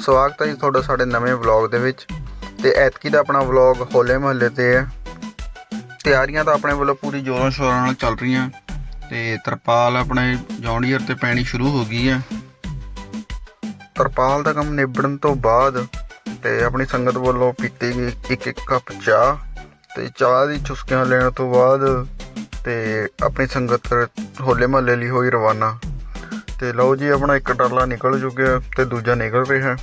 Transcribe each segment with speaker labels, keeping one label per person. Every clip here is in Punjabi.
Speaker 1: ਸਵਾਗਤ ਹੈ ਜੀ ਤੁਹਾਡਾ ਸਾਡੇ ਨਵੇਂ ਵਲੌਗ ਦੇ ਵਿੱਚ। ਤੇ ਐਤਕੀ ਦਾ ਆਪਣਾ ਵਲੌਗ ਹੋਲੇ ਮਹੱਲੇ ਤੇ ਹੈ। ਤਿਆਰੀਆਂ ਤਾਂ ਆਪਣੇ ਵੱਲੋਂ ਪੂਰੀ ਜ਼ੋਰਾਂ ਸ਼ੋਰਾਂ ਨਾਲ ਚੱਲ ਰਹੀਆਂ। ਤੇ ਤਰਪਾਲ ਆਪਣੇ ਜੌਂਡੀਅਰ ਤੇ ਪੈਣੀ ਸ਼ੁਰੂ ਹੋ ਗਈ ਹੈ। ਤਰਪਾਲ ਦਾ ਕੰਮ ਨਿਬੜਨ ਤੋਂ ਬਾਅਦ ਤੇ ਆਪਣੀ ਸੰਗਤ ਵੱਲੋਂ ਪੀਤੀ ਗਈ ਇੱਕ ਇੱਕ ਕੱਪ ਚਾਹ। ਤੇ ਚਾਹ ਦੀ ਚੁਸਕੀਆਂ ਲੈਣ ਤੋਂ ਬਾਅਦ ਤੇ ਆਪਣੀ ਸੰਗਤ ਹੋਲੇ ਮਹੱਲੇ ਲਈ ਹੋਈ ਰਵਾਨਾ। ਤੇ ਲਓ ਜੀ ਆਪਣਾ ਇੱਕ ਟਰਾਲਾ ਨਿਕਲ ਚੁੱਕਿਆ ਤੇ ਦੂਜਾ ਨਿਕਲ ਰਿਹਾ।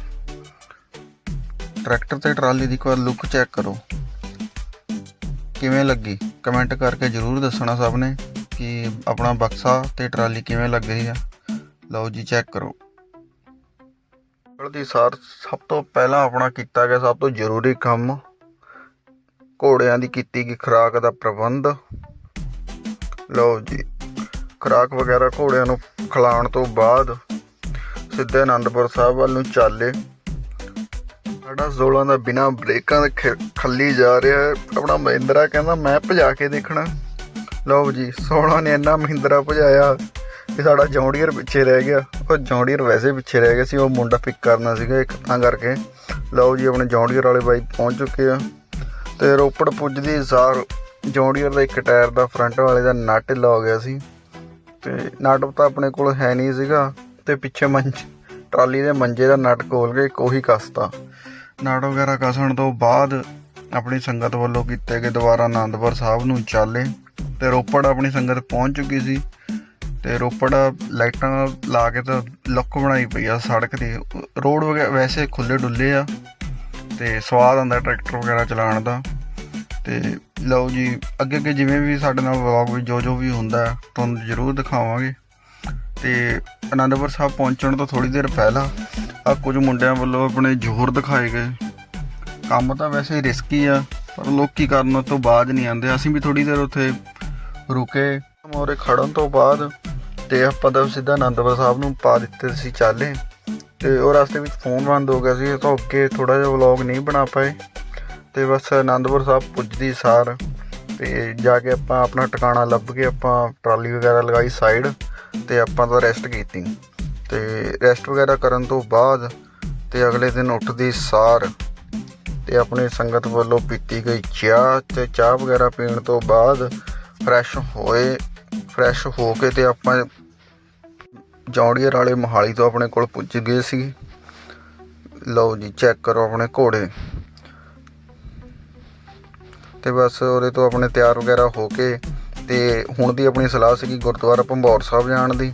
Speaker 1: ਟਰੈਕਟਰ ਤੇ ਟਰਾਲੀ ਦੀ ਵਾਰ ਲੁੱਕ ਚੈੱਕ ਕਰੋ। ਕਿਵੇਂ ਲੱਗੀ? ਕਮੈਂਟ ਕਰਕੇ ਜਰੂਰ ਦੱਸਣਾ ਸਭ ਨੇ ਕਿ ਆਪਣਾ ਬਕਸਾ ਤੇ ਟਰਾਲੀ ਕਿਵੇਂ ਲੱਗ ਰਹੀ ਆ। ਲਓ ਜੀ ਚੈੱਕ ਕਰੋ। ਦੀ ਸਾਰ ਸਭ ਤੋਂ ਪਹਿਲਾਂ ਆਪਣਾ ਕੀਤਾ ਗਿਆ ਸਭ ਤੋਂ ਜ਼ਰੂਰੀ ਕੰਮ ਘੋੜਿਆਂ ਦੀ ਕੀਤੀ ਗਈ ਖੁਰਾਕ ਦਾ ਪ੍ਰਬੰਧ। ਲਓ ਜੀ ਖੁਰਾਕ ਵਗੈਰਾ ਘੋੜਿਆਂ ਨੂੰ ਖਿਲਾਉਣ ਤੋਂ ਬਾਅਦ ਸਿੱਧੇ ਅਨੰਦਪੁਰ ਸਾਹਿਬ ਵੱਲ ਨੂੰ ਚਾਲੇ। ਸਾਡਾ ਜ਼ੋਲਾਂ ਦਾ ਬਿਨਾ ਬ੍ਰੇਕਾਂ ਦੇ ਖ- ਖੱਲੀ ਜਾ ਰਿਹਾ ਹੈ। ਆਪਣਾ ਮਹਿੰਦਰਾ ਕਹਿੰਦਾ, ਮੈਂ ਭਜਾ ਕੇ ਦੇਖਣਾ। ਲਓ ਜੀ, ਸੋਹਣਾ ਨੇ ਇੰਨਾ ਮਹਿੰਦਰਾ ਭਜਾਇਆ ਕਿ ਸਾਡਾ ਜੌਂਡੀਅਰ ਪਿੱਛੇ ਰਹਿ ਗਿਆ। ਉਹ ਜੌਂਡੀਅਰ ਵੈਸੇ ਪਿੱਛੇ ਰਹਿ ਗਿਆ ਸੀ, ਉਹ ਮੁੰਡਾ ਪਿਕ ਕਰਨਾ ਸੀਗਾ ਇੱਕ ਤਾਂ ਕਰਕੇ। ਲਓ ਜੀ, ਆਪਣੇ ਜੌਂਡੀਅਰ ਵਾਲੇ ਬਾਈ ਪਹੁੰਚ ਚੁੱਕੇ ਆ। ਤੇ ਰੋਪੜ ਪੁੱਜਦੀ ਸਾਰ ਜੌਂਡੀਅਰ ਦਾ ਇੱਕ ਟਾਇਰ ਦਾ ਫਰੰਟ ਵਾਲੇ ਦਾ ਨਟ ਲਾ ਗਿਆ ਸੀ। ਤੇ ਨਟ ਤਾਂ ਆਪਣੇ ਕੋਲ ਹੈ ਨਹੀਂ ਸੀਗਾ ਤੇ ਪਿੱਛੇ ਮੰਜ, ਟਰਾਲੀ ਦੇ ਮੰਜੇ ਦਾ ਨਟ ਖੋਲ ਕੇ ਕੋਹੀ ਕੱਸਤਾ। ਨਟ ਵਗੈਰਾ ਕੱਸਣ ਤੋਂ ਬਾਅਦ ਆਪਣੀ ਸੰਗਤ ਵੱਲੋਂ ਕੀਤੇ ਗਏ ਦੁਬਾਰਾ ਆਨੰਦਪੁਰ ਸਾਹਿਬ ਨੂੰ ਚਾਲੇ ਤੇ ਰੋਪੜ ਆਪਣੀ ਸੰਗਤ ਪਹੁੰਚ ਚੁੱਕੀ ਸੀ ਤੇ ਰੋਪੜ ਲਾਈਟਾਂ ਲਾ ਕੇ ਤਾਂ ਲੁੱਕ ਬਣਾਈ ਪਈ ਆ ਸੜਕ ਦੀ ਰੋਡ ਵਗੈਰਾ ਵੈਸੇ ਖੁੱਲੇ ਡੁੱਲੇ ਆ ਤੇ ਸਵਾਦ ਆਉਂਦਾ ਟਰੈਕਟਰ ਵਗੈਰਾ ਚਲਾਉਣ ਦਾ। ਤੇ ਲਓ ਜੀ ਅੱਗੇ ਅੱਗੇ ਜਿਵੇਂ ਵੀ ਸਾਡੇ ਨਾਲ ਵਲੌਗ ਵਿੱਚ ਜੋ ਜੋ ਵੀ ਹੁੰਦਾ, ਤੁਹਾਨੂੰ ਜ਼ਰੂਰ ਦਿਖਾਵਾਂਗੇ। ਤੇ ਆਨੰਦਪੁਰ ਸਾਹਿਬ ਪਹੁੰਚਣ ਤੋਂ ਥੋੜੀ ਦੇਰ ਪਹਿਲਾਂ ਆ ਕੁਝ ਮੁੰਡਿਆਂ ਵੱਲੋਂ ਆਪਣੇ ਜ਼ੋਰ ਦਿਖਾਏ ਗਏ। ਕੰਮ ਤਾਂ ਵੈਸੇ ਰਿਸਕੀ ਆ, ਪਰ ਲੋਕੀ ਕਰਨ ਤੋਂ ਬਾਅਦ ਨਹੀਂ ਆਉਂਦੇ। ਅਸੀਂ ਵੀ ਥੋੜੀ ਦੇਰ ਉੱਥੇ ਰੁਕੇ। ਮੋਰੇ ਖੜਨ ਤੋਂ ਬਾਅਦ ਤੇ ਆਪਾਂ ਤਾਂ ਸਿੱਧਾ ਅਨੰਦਪੁਰ ਸਾਹਿਬ ਨੂੰ ਪਾ ਦਿੱਤੇ ਸੀ ਚਾਲੇ। ਤੇ ਉਹ ਰਸਤੇ ਵਿੱਚ ਫੋਨ ਬੰਦ ਹੋ ਗਿਆ ਸੀ, ਤਾਂ ਅੱਗੇ ਥੋੜਾ ਜਿਹਾ ਵਲੌਗ ਨਹੀਂ ਬਣਾ ਪਾਏ। ਤੇ ਬਸ ਆਨੰਦਪੁਰ ਸਾਹਿਬ ਪੁੱਜਦੀ ਸਾਰ ਤੇ ਜਾ ਕੇ ਆਪਾਂ ਆਪਣਾ ਟਿਕਾਣਾ ਲੱਭ ਕੇ ਆਪਾਂ ਟਰਾਲੀ ਵਗੈਰਾ ਲਗਾਈ ਸਾਈਡ ਤੇ ਆਪਾਂ ਤਾਂ ਰੈਸਟ ਕੀਤੀ। ਤੇ ਰੈਸਟ ਵਗੈਰਾ ਕਰਨ ਤੋਂ ਬਾਅਦ ਤੇ ਅਗਲੇ ਦਿਨ ਉੱਠਦੀ ਸਾਰ ਤੇ ਆਪਣੀ ਸੰਗਤ ਵੱਲੋਂ ਪੀਤੀ ਗਈ ਚਾਹ ਤੇ ਚਾਹ ਵਗੈਰਾ ਪੀਣ ਤੋਂ ਬਾਅਦ ਫਰੈਸ਼ ਹੋਏ ਫਰੈਸ਼ ਹੋ ਕੇ ਤੇ ਆਪਾਂ ਜੌਂਡੀਅਰ ਵਾਲੇ ਮੋਹਾਲੀ ਤੋਂ ਆਪਣੇ ਕੋਲ ਪੁੱਜ ਗਏ ਸੀ। ਲਓ ਜੀ ਚੈੱਕ ਕਰੋ ਆਪਣੇ ਘੋੜੇ। ਤੇ ਬਸ ਉਹਦੇ ਤੋਂ ਆਪਣੇ ਤਿਆਰ ਵਗੈਰਾ ਹੋ ਕੇ ਤੇ ਹੁਣ ਦੀ ਆਪਣੀ ਸਲਾਹ ਸੀਗੀ ਗੁਰਦੁਆਰਾ ਭੰਬੌਰ ਸਾਹਿਬ ਜਾਣ ਦੀ।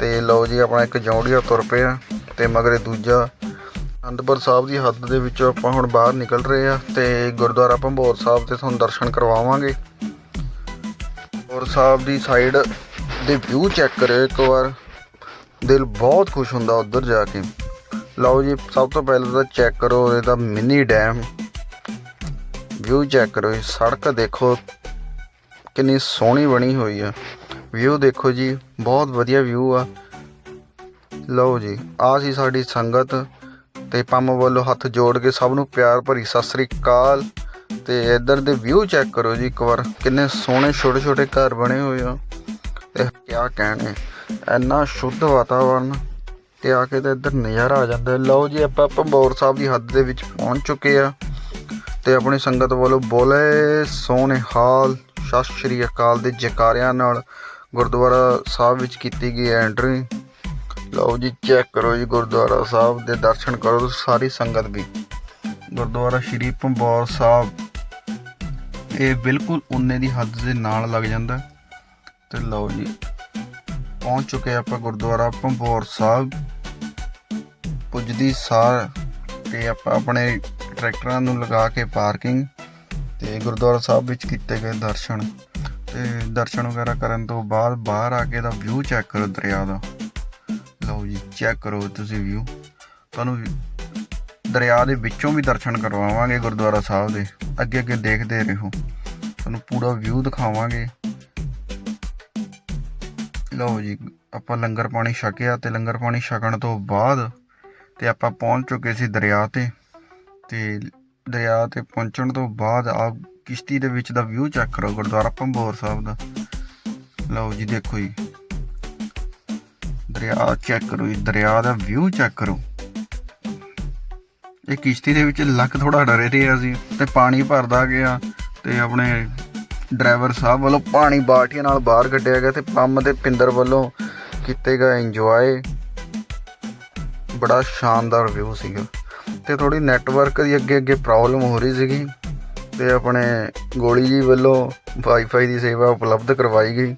Speaker 1: ਤੇ ਲਓ ਜੀ, ਆਪਣਾ ਇੱਕ ਜੌਂਡੀਆ ਤੁਰ ਪਿਆ ਤੇ ਮਗਰੇ ਦੂਜਾ ਅਨੰਦਪੁਰ ਸਾਹਿਬ ਦੀ ਹੱਦ ਦੇ ਵਿੱਚੋਂ ਆਪਾਂ ਹੁਣ ਬਾਹਰ ਨਿਕਲ ਰਹੇ ਆ ਤੇ ਗੁਰਦੁਆਰਾ ਭੰਬੌਰ ਸਾਹਿਬ ਦੇ ਤੁਹਾਨੂੰ ਦਰਸ਼ਨ ਕਰਵਾਵਾਂਗੇ। ਔਰ ਸਾਹਿਬ ਦੀ ਸਾਈਡ ਦੇ ਵਿਊ ਚੈੱਕ ਕਰਿਓ ਇੱਕ ਵਾਰ। ਦਿਲ ਬਹੁਤ ਖੁਸ਼ ਹੁੰਦਾ ਉੱਧਰ ਜਾ ਕੇ। ਲਓ ਜੀ, ਸਭ ਤੋਂ ਪਹਿਲਾਂ ਤਾਂ ਚੈੱਕ ਕਰੋ ਇਹਦਾ ਮਿਨੀ ਡੈਮ ਵਿਊ ਚੈੱਕ ਕਰੋ ਜੀ। ਸੜਕ ਦੇਖੋ, ਕਿੰਨੀ ਸੋਹਣੀ ਬਣੀ ਹੋਈ ਆ। ਵਿਊ ਦੇਖੋ ਜੀ, ਬਹੁਤ ਵਧੀਆ ਵਿਊ ਆ। ਲਓ ਜੀ ਆ ਸੀ ਸਾਡੀ ਸੰਗਤ ਤੇ ਪੰਮ ਵੱਲੋਂ ਹੱਥ ਜੋੜ ਕੇ ਸਭ ਨੂੰ ਪਿਆਰ ਭਰੀ ਸਤਿ ਸ੍ਰੀ ਅਕਾਲ। ਤੇ ਇੱਧਰ ਦੇ ਵਿਊ ਚੈੱਕ ਕਰੋ ਜੀ ਇੱਕ ਵਾਰ, ਕਿੰਨੇ ਸੋਹਣੇ ਛੋਟੇ ਛੋਟੇ ਘਰ ਬਣੇ ਹੋਏ ਆ। ਤੇ ਕਿਆ ਕਹਿਣੇ, ਇੰਨਾ ਸ਼ੁੱਧ ਵਾਤਾਵਰਨ ਤੇ ਆ ਕੇ ਤਾਂ ਇੱਧਰ ਨਜ਼ਾਰਾ ਆ ਜਾਂਦਾ। ਲਓ ਜੀ, ਆਪਾਂ ਭੰਬੌਰ ਸਾਹਿਬ ਦੀ ਹੱਦ ਦੇ ਵਿੱਚ ਪਹੁੰਚ ਚੁੱਕੇ ਆ। ਤੇ ਆਪਣੀ ਸੰਗਤ ਵੱਲੋਂ ਬੋਲੇ ਸੋਹਣੇ ਹਾਲ, ਸਤਿ ਸ਼੍ਰੀ ਅਕਾਲ ਦੇ ਜਕਾਰਿਆਂ ਨਾਲ ਗੁਰਦੁਆਰਾ ਸਾਹਿਬ ਵਿੱਚ ਕੀਤੀ ਗਈ ਐਂਟਰੀ ਲਓ ਜੀ ਚੈੱਕ ਕਰੋ ਜੀ ਗੁਰਦੁਆਰਾ ਸਾਹਿਬ ਦੇ ਦਰਸ਼ਨ ਕਰੋ ਸਾਰੀ ਸੰਗਤ ਵੀ। ਗੁਰਦੁਆਰਾ ਸ਼੍ਰੀ ਪੰਬੌਰ ਸਾਹਿਬ। ਇਹ ਬਿਲਕੁਲ ਉਨੇ ਦੀ ਹੱਦ ਦੇ ਨਾਲ ਲੱਗ ਜਾਂਦਾ। ਹੈ। ਤੇ ਲਓ ਜੀ, ਪਹੁੰਚ ਚੁੱਕੇ ਆਪਾਂ ਗੁਰਦੁਆਰਾ ਪੰਬੌਰ ਸਾਹਿਬ। ਪੁੱਜਦੀ ਸਾਰ ਤੇ ਆਪਾਂ ਆਪਣੇ ਟਰੈਕਟਰਾਂ ਨੂੰ ਲਗਾ ਕੇ ਪਾਰਕਿੰਗ ਤੇ ਗੁਰਦੁਆਰਾ ਸਾਹਿਬ ਵਿੱਚ ਕੀਤੇ ਗਏ ਦਰਸ਼ਨ ਤੇ ਦਰਸ਼ਨ ਵਗੈਰਾ ਕਰਨ ਤੋਂ ਬਾਅਦ ਬਾਹਰ ਆ ਕੇ ਦਾ ਵਿਊ ਚੈੱਕ ਕਰੋ ਦਰਿਆ ਦਾ। ਲਓ ਜੀ ਚੈੱਕ ਕਰੋ ਤੁਸੀਂ ਵਿਊ ਤੁਹਾਨੂੰ ਦਰਿਆ ਦੇ ਵਿੱਚੋਂ ਵੀ ਦਰਸ਼ਨ ਕਰਵਾਵਾਂਗੇ ਗੁਰਦੁਆਰਾ ਸਾਹਿਬ ਦੇ। ਅੱਗੇ ਅੱਗੇ ਦੇਖਦੇ ਰਹੋ। ਤੁਹਾਨੂੰ ਪੂਰਾ ਵਿਊ ਦਿਖਾਵਾਂਗੇ। ਲਓ ਜੀ, ਆਪਾਂ ਲੰਗਰ ਪਾਣੀ ਛਕਿਆ ਤੇ ਲੰਗਰ ਪਾਣੀ ਛਕਣ ਤੋਂ ਬਾਅਦ ਤੇ ਆਪਾਂ ਪਹੁੰਚ ਚੁੱਕੇ ਸੀ ਦਰਿਆ ਤੇ। ਤੇ ਦਰਿਆ ਤੇ ਪਹੁੰਚਣ ਤੋਂ ਬਾਅਦ ਆ ਕਿਸ਼ਤੀ ਦੇ ਵਿੱਚ ਦਾ ਵਿਊ ਚੈੱਕ ਕਰੋ, ਗੁਰਦੁਆਰਾ ਭੰਬੋਰ ਸਾਹਿਬ ਦਾ। ਲਓ ਜੀ, ਦੇਖੋ ਜੀ। ਦਰਿਆ ਚੈੱਕ ਕਰੋ ਜੀ, ਦਰਿਆ ਦਾ ਵਿਊ ਚੈੱਕ ਕਰੋ। ਇਹ ਕਿਸ਼ਤੀ ਦੇ ਵਿੱਚ ਲੱਕ ਥੋੜਾ ਡਰੇ ਰਿਹਾ ਸੀ ਤੇ ਪਾਣੀ ਭਰਦਾ ਗਿਆ ਤੇ ਆਪਣੇ ਡਰਾਈਵਰ ਸਾਹਿਬ ਵੱਲੋਂ ਪਾਣੀ ਬਾਲਟੀਆਂ ਨਾਲ ਬਾਹਰ ਕੱਢਿਆ ਗਿਆ ਤੇ ਪੰਮ ਤੇ ਪਿੰਦਰ ਵੱਲੋਂ ਕੀਤੇ ਗਏ ਇੰਜੋਏ ਬੜਾ ਸ਼ਾਨਦਾਰ ਵਿਊ ਸੀਗਾ। ਇੱਥੇ ਥੋੜੀ ਨੈਟਵਰਕ ਦੀ ਅੱਗੇ ਅੱਗੇ ਪ੍ਰੋਬਲਮ ਹੋ ਰਹੀ ਸੀਗੀ ਤੇ ਆਪਣੇ ਗੋਲੀ ਜੀ ਵੱਲੋਂ ਵਾਈਫਾਈ ਦੀ ਸੇਵਾ ਉਪਲਬਧ ਕਰਵਾਈ ਗਈ।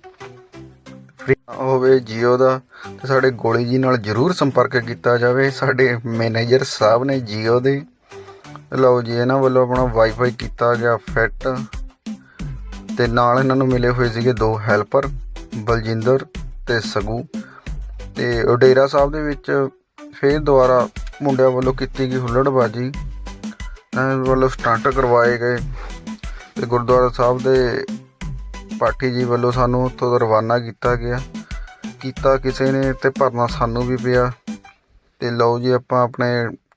Speaker 1: ਫ੍ਰੀ ਹੋਵੇ ਜੀਓ ਦਾ ਤੇ ਸਾਡੇ ਗੋਲੀ ਜੀ ਨਾਲ ਜਰੂਰ ਸੰਪਰਕ ਕੀਤਾ ਜਾਵੇ। ਸਾਡੇ ਮੈਨੇਜਰ ਸਾਹਿਬ ਨੇ ਜੀਓ ਦੇ। ਲਓ ਜੀ, ਇਹਨਾਂ ਵੱਲੋਂ ਆਪਣਾ ਵਾਈਫਾਈ ਕੀਤਾ ਗਿਆ ਫਿੱਟ ਤੇ ਨਾਲ ਇਹਨਾਂ ਨੂੰ ਮਿਲੇ ਹੋਏ ਸੀਗੇ ਦੋ ਹੈਲਪਰ ਬਲਜਿੰਦਰ ਤੇ ਸਗੂ। ਤੇ ਉਡੇਰਾ ਸਾਹਿਬ ਦੇ ਵਿੱਚ ਫੇਰ ਦੁਬਾਰਾ ਮੁੰਡਿਆਂ ਵੱਲੋਂ ਕੀਤੀ ਗਈ ਹੁੱਲੜਬਾਜੀ ਵੱਲੋਂ ਸਟੰਟ ਕਰਵਾਏ ਗਏ ਤੇ ਗੁਰਦੁਆਰਾ ਸਾਹਿਬ ਦੇ ਪਾਠੀ ਜੀ ਵੱਲੋਂ ਸਾਨੂੰ ਉੱਥੋਂ ਰਵਾਨਾ ਕੀਤਾ ਗਿਆ। ਕੀਤਾ ਕਿਸੇ ਨੇ ਤੇ ਭਰਨਾ ਸਾਨੂੰ ਵੀ ਪਿਆ ਤੇ ਲਓ ਜੀ ਆਪਾਂ ਆਪਣੇ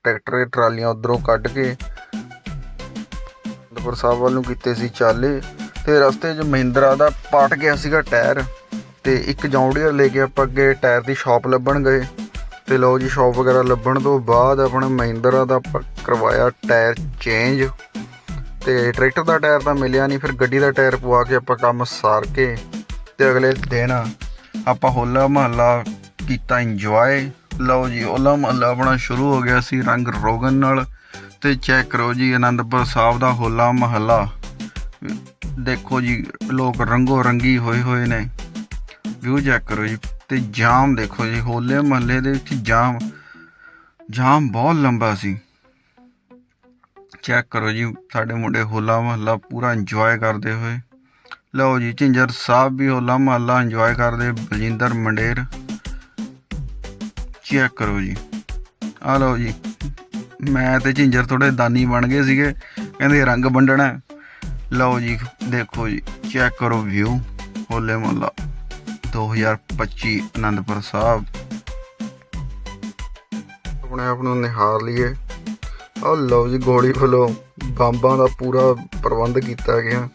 Speaker 1: ਟਰੈਕਟਰ ਦੇ ਟਰਾਲੀਆਂ ਉਧਰੋਂ ਕੱਢ ਕੇ ਅਨੰਦਪੁਰ ਸਾਹਿਬ ਵੱਲ ਨੂੰ ਕੀਤੇ ਸੀ ਚਾਲੇ ਤੇ ਰਸਤੇ 'ਚ ਮਹਿੰਦਰਾ ਦਾ ਪਾਟ ਗਿਆ ਸੀਗਾ ਟਾਇਰ ਤੇ ਇੱਕ ਜੌਂਡੀਅਰ ਲੈ ਕੇ ਆਪਾਂ ਅੱਗੇ ਟਾਇਰ ਦੀ ਸ਼ਾਪ ਲੱਭਣ ਗਏ। ਤੇ ਲਓ ਜੀ ਸ਼ਾਪ ਵਗੈਰਾ ਲੱਭਣ ਤੋਂ ਬਾਅਦ ਆਪਣੇ ਮਹਿੰਦਰਾ ਦਾ ਕਰਵਾਇਆ ਟਾਇਰ ਚੇਂਜ ਤੇ ਟਰੈਕਟਰ ਦਾ ਟਾਇਰ ਤਾਂ ਮਿਲਿਆ ਨਹੀਂ, ਫਿਰ ਗੱਡੀ ਦਾ ਟਾਇਰ ਪਵਾ ਕੇ ਆਪਾਂ ਕੰਮ ਸਾਰ ਕੇ ਤੇ ਅਗਲੇ ਦਿਨ ਆਪਾਂ ਹੋਲਾ ਮਹੱਲਾ ਕੀਤਾ ਇੰਜੋਏ ਲਓ ਜੀ, ਹੋਲਾ ਮਹੱਲਾ ਆਪਣਾ ਸ਼ੁਰੂ ਹੋ ਗਿਆ ਸੀ ਰੰਗ ਰੋਗਨ ਨਾਲ। ਤੇ ਚੈੱਕ ਕਰੋ ਜੀ, ਆਨੰਦਪੁਰ ਸਾਹਿਬ ਦਾ ਹੋਲਾ ਮਹੱਲਾ। ਦੇਖੋ ਜੀ, ਲੋਕ ਰੰਗੋ ਰੰਗੀ ਹੋਏ ਹੋਏ ਨੇ। ਵਿਊ ਚੈੱਕ ਕਰੋ ਜੀ। ਤੇ ਜਾਮ ਦੇਖੋ ਜੀ, ਹੋਲੇ ਮਹੱਲੇ ਦੇ ਵਿੱਚ ਜਾਮ। ਜਾਮ ਬਹੁਤ ਲੰਬਾ ਸੀ। ਚੈੱਕ ਕਰੋ ਜੀ, ਸਾਡੇ ਮੁੰਡੇ ਹੋਲਾ ਮਹੱਲਾ ਪੂਰਾ ਇੰਜੋਏ ਕਰਦੇ ਹੋਏ। ਲਓ ਜੀ, ਝਿੰਜਰ ਸਾਹਿਬ ਵੀ ਹੋਲਾ ਮਹੱਲਾ ਇੰਜੋਏ ਕਰਦੇ, ਬਲਜਿੰਦਰ ਮੰਡੇਰ। ਚੈੱਕ ਕਰੋ ਜੀ। ਆ ਲਓ ਜੀ, ਮੈਂ ਤੇ ਝਿੰਜਰ ਥੋੜੇ ਦਾਨੀ ਬਣ ਗਏ ਸੀਗੇ, ਕਹਿੰਦੇ ਰੰਗ ਵੰਡਣਾ। ਲਓ ਜੀ, ਦੇਖੋ ਜੀ, ਚੈੱਕ ਕਰੋ ਵਿਊ ਹੋਲੇ ਮਹੱਲਾ। 2025 ਆਨੰਦਪੁਰ ਸਾਹਿਬ। ਆਪਣੇ ਆਪ ਨੂੰ ਨਿਹਾਰ ਲਈਏ। ਆਹ ਲਓ ਜੀ, ਗੋਲੀ ਵੱਲੋਂ ਬੰਬਾਂ ਦਾ ਪੂਰਾ ਪ੍ਰਬੰਧ ਕੀਤਾ ਗਿਆ।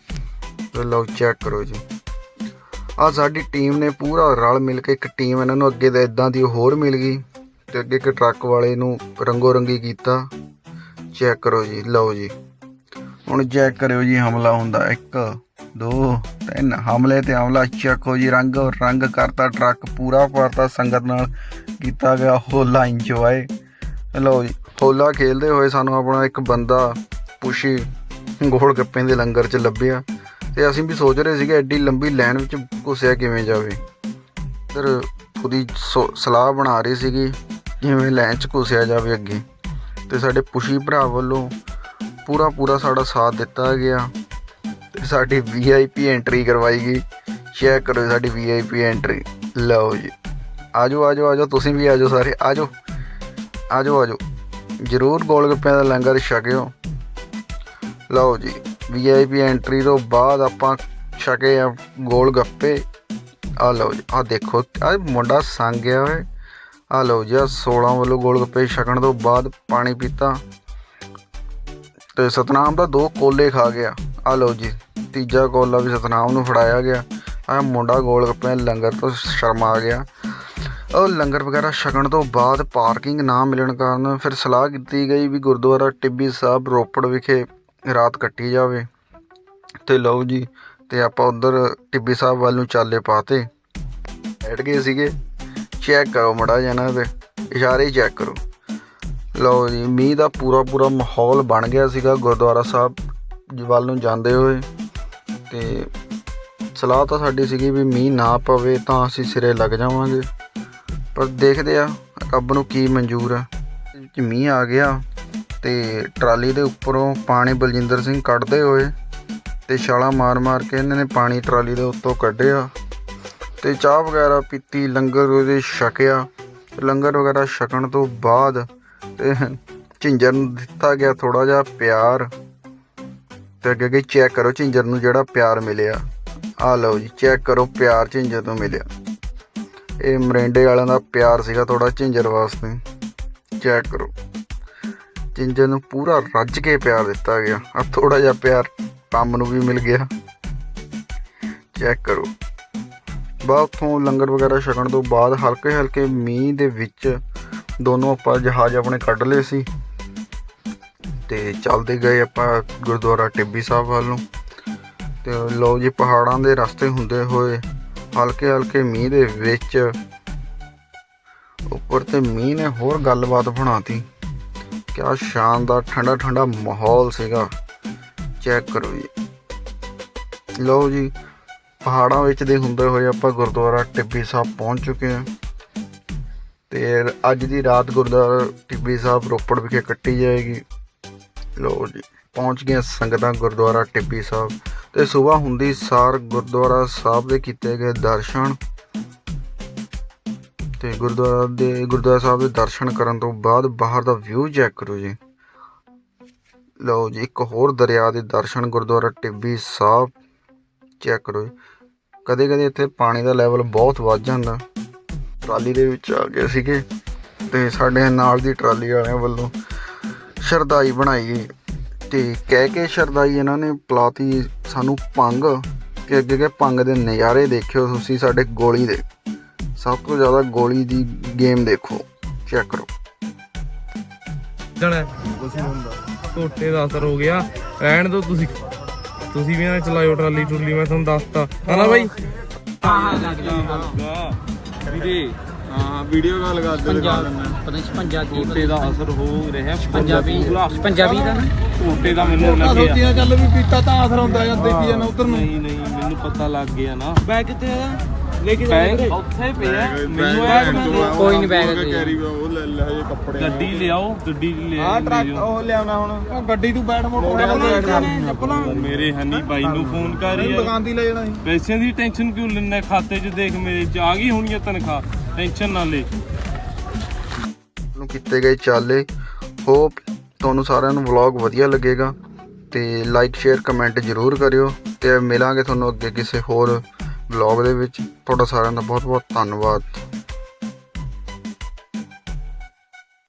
Speaker 1: ਤੇ ਲਓ ਚੈੱਕ ਕਰੋ ਜੀ। ਆ ਸਾਡੀ ਟੀਮ ਨੇ ਪੂਰਾ ਰਲ ਮਿਲ ਕੇ ਇੱਕ ਟੀਮ ਇਹਨਾਂ ਨੂੰ ਅੱਗੇ ਦਾ ਇਦਾਂ ਦੀ ਹੋਰ ਮਿਲ ਗਈ ਤੇ ਅੱਗੇ ਇੱਕ ਟਰੱਕ ਵਾਲੇ ਨੂੰ ਰੰਗੋ ਰੰਗੀ ਕੀਤਾ। ਚੈੱਕ ਕਰੋ ਜੀ, ਲਓ ਜੀ। ਹੁਣ ਚੈੱਕ ਕਰਿਓ ਜੀ, ਹਮਲਾ ਹੁੰਦਾ 1 2 3 ਹਮਲੇ ਤੇ ਹਮਲਾ, ਚੱਕੋ ਜੀ, ਰੰਗ ਰੰਗ ਕਰਤਾ ਟਰੱਕ, ਪੂਰਾ ਭਰਤਾ ਸੰਗਤ ਨਾਲ ਕੀਤਾ ਗਿਆ ਹੋਲਾ ਇੰਜੋਏ ਲਓ ਜੀ, ਹੋਲਾ ਖੇਲਦੇ ਹੋਏ ਸਾਨੂੰ ਆਪਣਾ ਇੱਕ ਬੰਦਾ ਪੁਸ਼ੀ ਗੋਲ ਗੱਪੇ ਦੇ ਲੰਗਰ 'ਚ ਲੱਭਿਆ ਤੇ ਅਸੀਂ ਵੀ ਸੋਚ ਰਹੇ ਸੀਗੇ ਐਡੀ ਲੰਬੀ ਲਾਈਨ ਵਿੱਚ ਘੁਸਿਆ ਕਿਵੇਂ ਜਾਵੇ। ਫਿਰ ਉਹਦੀ ਸੋ- ਸਲਾਹ ਬਣਾ ਰਹੀ ਸੀਗੀ ਕਿਵੇਂ ਲਾਈਨ 'ਚ ਘੁਸਿਆ ਜਾਵੇ ਅੱਗੇ। ਤੇ ਸਾਡੇ ਪੁਸ਼ੀ ਭਰਾ ਵੱਲੋਂ ਪੂਰਾ ਪੂਰਾ ਸਾਡਾ ਸਾਥ ਦਿੱਤਾ ਗਿਆ। ਸਾਡੀ ਵੀਆਈਪੀ ਐਂਟਰੀ ਕਰਵਾਈ ਗਈ। ਚੈੱਕ ਕਰੋ ਸਾਡੀ ਵੀਆਈਪੀ ਐਂਟਰੀ ਲਓ ਜੀ। ਆਜੋ ਆਜੋ ਆਜੋ। ਤੁਸੀਂ ਵੀ ਆਜੋ ਸਾਰੇ। ਆਜੋ। ਆਜੋ ਆਜੋ। ਜਰੂਰ ਗੋਲ ਗੱਪਿਆਂ ਦਾ ਲੰਗਰ ਛਕਿਓ। ਲਓ ਜੀ। ਵੀਆਈਪੀ ਐਂਟਰੀ ਤੋਂ ਬਾਅਦ ਆਪਾਂ ਛਕੇ ਆ ਗੋਲਗੱਪੇ ਆ ਲਓ ਜੀ। ਆ ਦੇਖੋ। ਆ ਮੁੰਡਾ ਸੰਗ ਗਿਆ ਓਏ। ਆ ਲਓ ਜੀ। ਆਹ 16 ਵੱਲੋਂ ਗੋਲਗੱਪੇ ਛਕਣ ਤੋਂ ਬਾਅਦ ਪਾਣੀ ਪੀਤਾ। ਤੇ ਸਤਨਾਮ ਦਾ ਦੋ ਕੋਲੇ ਖਾ ਗਿਆ। ਆ ਲਓ ਜੀ। ਤੀਜਾ ਗੋਲਾ ਵੀ ਸਤਨਾਮ ਨੂੰ ਫੜਾਇਆ ਗਿਆ। ਆ ਮੁੰਡਾ ਗੋਲ ਗੱਪੇ ਲੰਗਰ ਤੋਂ ਸ਼ਰਮਾ ਗਿਆ। ਉਹ ਲੰਗਰ ਵਗੈਰਾ ਛਕਣ ਤੋਂ ਬਾਅਦ ਪਾਰਕਿੰਗ ਨਾ ਮਿਲਣ ਕਾਰਨ ਫਿਰ ਸਲਾਹ ਕੀਤੀ ਗਈ ਵੀ ਗੁਰਦੁਆਰਾ ਟਿੱਬੀ ਸਾਹਿਬ ਰੋਪੜ ਵਿਖੇ ਰਾਤ ਕੱਟੀ ਜਾਵੇ। ਤੇ ਲਓ ਜੀ, ਤੇ ਆਪਾਂ ਉਧਰ ਟਿੱਬੀ ਸਾਹਿਬ ਵੱਲ ਨੂੰ ਚਾਲੇ ਪਾਤੇ। ਬੈਠ ਗਏ ਸੀਗੇ। ਚੈੱਕ ਕਰੋ ਮੜਾ ਜਾਣਾ ਤੇ ਇਸ਼ਾਰੇ ਹੀ ਚੈੱਕ ਕਰੋ। ਲਓ ਜੀ, ਮੀਂਹ ਦਾ ਪੂਰਾ ਪੂਰਾ ਮਾਹੌਲ ਬਣ ਗਿਆ ਸੀਗਾ ਗੁਰਦੁਆਰਾ ਸਾਹਿਬ ਵੱਲ ਨੂੰ ਜਾਂਦੇ ਹੋਏ। ਅਤੇ ਸਲਾਹ ਤਾਂ ਸਾਡੀ ਸੀਗੀ ਵੀ ਮੀਂਹ ਨਾ ਪਵੇ ਤਾਂ ਅਸੀਂ ਸਿਰੇ ਲੱਗ ਜਾਵਾਂਗੇ। ਪਰ ਦੇਖਦੇ ਆ, ਰੱਬ ਨੂੰ ਕੀ ਮਨਜ਼ੂਰ ਆ। ਮੀਂਹ ਆ ਗਿਆ ਤੇ ਟਰਾਲੀ ਦੇ ਉੱਪਰੋਂ ਪਾਣੀ ਬਲਜਿੰਦਰ ਸਿੰਘ ਕੱਢਦੇ ਹੋਏ ਤੇ ਛਾਲਾਂ ਮਾਰ ਮਾਰ ਕੇ ਇਹਨਾਂ ਨੇ ਪਾਣੀ ਟਰਾਲੀ ਦੇ ਉੱਤੋਂ ਕੱਢਿਆ ਤੇ ਚਾਹ ਵਗੈਰਾ ਪੀਤੀ, ਲੰਗਰ ਉਹਦੇ ਛਕਿਆ। ਲੰਗਰ ਵਗੈਰਾ ਛਕਣ ਤੋਂ ਬਾਅਦ ਤੇ ਝਿੰਜਰ ਨੂੰ ਦਿੱਤਾ ਗਿਆ ਥੋੜਾ ਜਿਹਾ ਪਿਆਰ। ਤੇ ਅੱਗੇ ਅੱਗੇ ਚੈੱਕ ਕਰੋ ਝਿੰਜਰ ਨੂੰ ਜਿਹੜਾ ਪਿਆਰ ਮਿਲਿਆ। ਆ ਲਓ ਜੀ ਚੈੱਕ ਕਰੋ ਪਿਆਰ ਝਿੰਜਰ ਨੂੰ ਮਿਲਿਆ। ਇਹ ਮਰਿੰਡੇ ਵਾਲਿਆਂ ਦਾ ਪਿਆਰ ਸੀਗਾ ਥੋੜਾ ਝਿੰਜਰ ਵਾਸਤੇ। ਚੈੱਕ ਕਰੋ। ਝਿੰਜਰ ਨੂੰ ਪੂਰਾ ਰੱਜ ਕੇ ਪਿਆਰ ਦਿੱਤਾ ਗਿਆ। ਆ ਥੋੜਾ ਜਿਹਾ ਪਿਆਰ ਪੰਮ ਨੂੰ ਵੀ ਮਿਲ ਗਿਆ। ਚੈੱਕ ਕਰੋ। ਬਾਅਦ ਉੱਥੋਂ ਲੰਗਰ ਵਗੈਰਾ ਛਕਣ ਤੋਂ ਬਾਅਦ ਹਲਕੇ ਹਲਕੇ ਮੀਂਹ ਦੇ ਵਿੱਚ ਦੋਨੋਂ ਆਪਾਂ ਜਹਾਜ਼ ਆਪਣੇ ਕੱਢ ਲਏ ਸੀ। ਤੇ ਚੱਲਦੇ ਗਏ ਆਪਾਂ ਗੁਰਦੁਆਰਾ ਟਿੱਬੀ ਸਾਹਿਬ ਵੱਲ ਨੂੰ। ਤੇ ਲੋ ਜੀ, ਪਹਾੜਾਂ ਦੇ ਰਸਤੇ ਹੁੰਦੇ ਹੋਏ ਹਲਕੇ ਹਲਕੇ ਮੀਂਹ ਦੇ ਵਿੱਚ ਉੱਪਰ ਤੇ ਮੀਂਹ ਨੇ ਹੋਰ ਗੱਲਬਾਤ ਬਣਾਤੀ। ਕਿਆ ਸ਼ਾਨਦਾਰ ਠੰਡਾ ਠੰਡਾ ਮਾਹੌਲ ਸੀਗਾ। ਚੈੱਕ ਕਰੋ ਜੀ। ਲਓ ਜੀ, ਪਹਾੜਾਂ ਵਿੱਚ ਦੇ ਹੁੰਦੇ ਹੋਏ ਆਪਾਂ ਗੁਰਦੁਆਰਾ ਟਿੱਬੀ ਸਾਹਿਬ ਪਹੁੰਚ ਚੁੱਕੇ ਹਾਂ। ਤੇ ਅੱਜ ਦੀ ਰਾਤ ਗੁਰਦੁਆਰਾ ਟਿੱਬੀ ਸਾਹਿਬ ਰੋਪੜ ਵਿਖੇ ਕੱਟੀ ਜਾਏਗੀ। ਲਓ ਜੀ, ਪਹੁੰਚ ਗਏ ਸੰਗਤਾਂ ਗੁਰਦੁਆਰਾ ਟਿੱਬੀ ਸਾਹਿਬ ਤੇ ਸਵੇਰ ਹੁੰਦੀ ਸਾਰ ਗੁਰਦੁਆਰਾ ਸਾਹਿਬ ਦੇ ਕੀਤੇ ਗਏ ਦਰਸ਼ਨ ਤੇ ਗੁਰਦੁਆਰਾ ਦੇ, ਗੁਰਦੁਆਰਾ ਸਾਹਿਬ ਦੇ ਦਰਸ਼ਨ ਕਰਨ ਤੋਂ ਬਾਅਦ ਬਾਹਰ ਦਾ ਵਿਊ ਚੈੱਕ ਕਰੋ ਜੀ। ਲਓ ਜੀ, ਇੱਕ ਹੋਰ ਦਰਿਆ ਦੇ ਦਰਸ਼ਨ ਗੁਰਦੁਆਰਾ ਟਿੱਬੀ ਸਾਹਿਬ ਚੈੱਕ ਕਰੋ ਜੀ। ਕਦੇ ਕਦੇ ਇੱਥੇ ਪਾਣੀ ਦਾ ਲੈਵਲ ਬਹੁਤ ਵੱਧ ਜਾਂਦਾ। ਟਰਾਲੀ ਦੇ ਵਿੱਚ ਆ ਗਏ ਸੀਗੇ ਤੇ ਸਾਡੇ ਨਾਲ ਦੀ ਟਰਾਲੀ ਵਾਲਿਆਂ ਵੱਲੋਂ ਸ਼ਰਦਾਈ ਬਣਾਈ ਤੇ ਕਹਿ ਕੇ ਸ਼ਰਦਾਈ ਇਹਨਾਂ ਨੇ ਪਲਾਤੀ ਸਾਨੂੰ ਭੰਗ ਕਿ ਅੱਗੇ ਕੇ ਭੰਗ ਦੇ ਨਜ਼ਾਰੇ ਦੇਖਿਓ ਤੁਸੀਂ ਸਾਡੇ ਗੋਲੀ ਦੇ। ਸਭ ਤੋਂ ਜ਼ਿਆਦਾ ਗੋਲੀ ਦੀ ਗੇਮ ਦੇਖੋ ਚੈੱਕ ਕਰੋ।
Speaker 2: ਜਣਾ। ਟੋਟੇ ਦਾ ਅਸਰ ਹੋ ਗਿਆ। ਰਹਿਣ ਦੋ ਤੁਸੀਂ। ਤੁਸੀਂ ਵੀ ਨਾ ਚਲਾਇਓ ਟਰਾਲੀ ਟੁਰਲੀ ਮੈਂ ਤੁਹਾਨੂੰ ਦੱਸਤਾ। ਹਨਾ ਬਾਈ? ਵੀਰੇ
Speaker 3: ਹਾਂ ਵੀਡੀਓ ਕਾਲ ਕਰ ਦੇ
Speaker 4: ਪੰਜਾਬ ਪਤਾ ਨਹੀਂ ਪੰਜਾਬੀ
Speaker 2: ਟੋਟੇ ਦਾ ਅਸਰ ਹੋ ਰਿਹਾ
Speaker 4: ਪੰਜਾਬੀ ਪੰਜਾਬੀ ਦਾ ਨਾ।
Speaker 2: ਟੋਟੇ ਦਾ ਮੈਨੂੰ ਲੱਗਿਆ
Speaker 3: ਸੋਚੀਆਂ ਚੱਲ ਵੀ ਪੀਤਾ ਤਾਂ ਆਸਰ ਹੁੰਦਾ ਜਾਂ ਦੇਖੀ ਜਾਣਾ ਉਧਰ ਨੂੰ।
Speaker 2: ਨਹੀਂ ਨਹੀਂ ਮੈਨੂੰ ਪਤਾ ਲੱਗ ਗਿਆ ਨਾ।
Speaker 4: ਬੈਗ ਕਿੱਥੇ ਆ ਲੈ ਕੇ
Speaker 2: ਬੈਗ ਉੱਥੇ ਪਿਆ। ਮੈਨੂੰ ਇਹ
Speaker 4: ਕੋਈ ਨਹੀਂ ਬੈਗ ਦੇ
Speaker 3: ਕੈਰੀ ਉਹ ਲੈ ਲੈ ਜੇ ਕੱਪੜੇ
Speaker 2: ਗੱਡੀ ਲਿਆਓ ਗੱਡੀ ਲੈ
Speaker 3: ਆ ਟਰੱਕ
Speaker 2: ਲਿਆਓ।
Speaker 3: ਉਹ ਲਿਆਉਣਾ ਹੁਣ। ਉਹ ਗੱਡੀ ਤੂੰ ਬੈਠ ਮੋਟਰ
Speaker 2: ਮੇਰੇ ਹਨੀ ਬਾਈ ਨੂੰ ਫੋਨ ਕਰ ਯਾਰ।
Speaker 3: ਦੁਕਾਨ ਦੀ ਲੈ ਜਾਣਾ ਸੀ।
Speaker 2: ਪੈਸਿਆਂ ਦੀ ਟੈਨਸ਼ਨ ਕਿਉਂ ਲੈਣਾ ਖਾਤੇ 'ਚ ਦੇਖ ਮੇਰੇ 'ਚ ਆ ਗਈ ਹੋਣੀ ਆ ਤਨਖਾਹ। ਟੈਨਸ਼ਨ ਨਾ ਲੈ।
Speaker 1: ਨੂੰ ਕੀਤੇ ਗਏ ਚਾਲੇ। ਹੋਪ ਤੁਹਾਨੂੰ ਸਾਰਿਆਂ ਨੂੰ ਵਲੌਗ ਵਧੀਆ ਲੱਗੇਗਾ ਤੇ ਲਾਈਕ ਸ਼ੇਅਰ ਕਮੈਂਟ ਜ਼ਰੂਰ ਕਰਿਓ ਤੇ ਮਿਲਾਂਗੇ ਤੁਹਾਨੂੰ ਅੱਗੇ ਕਿਸੇ ਹੋਰ ਵਲੌਗ ਦੇ ਵਿੱਚ। ਤੁਹਾਡਾ ਸਾਰਿਆਂ ਦਾ ਬਹੁਤ ਬਹੁਤ ਧੰਨਵਾਦ।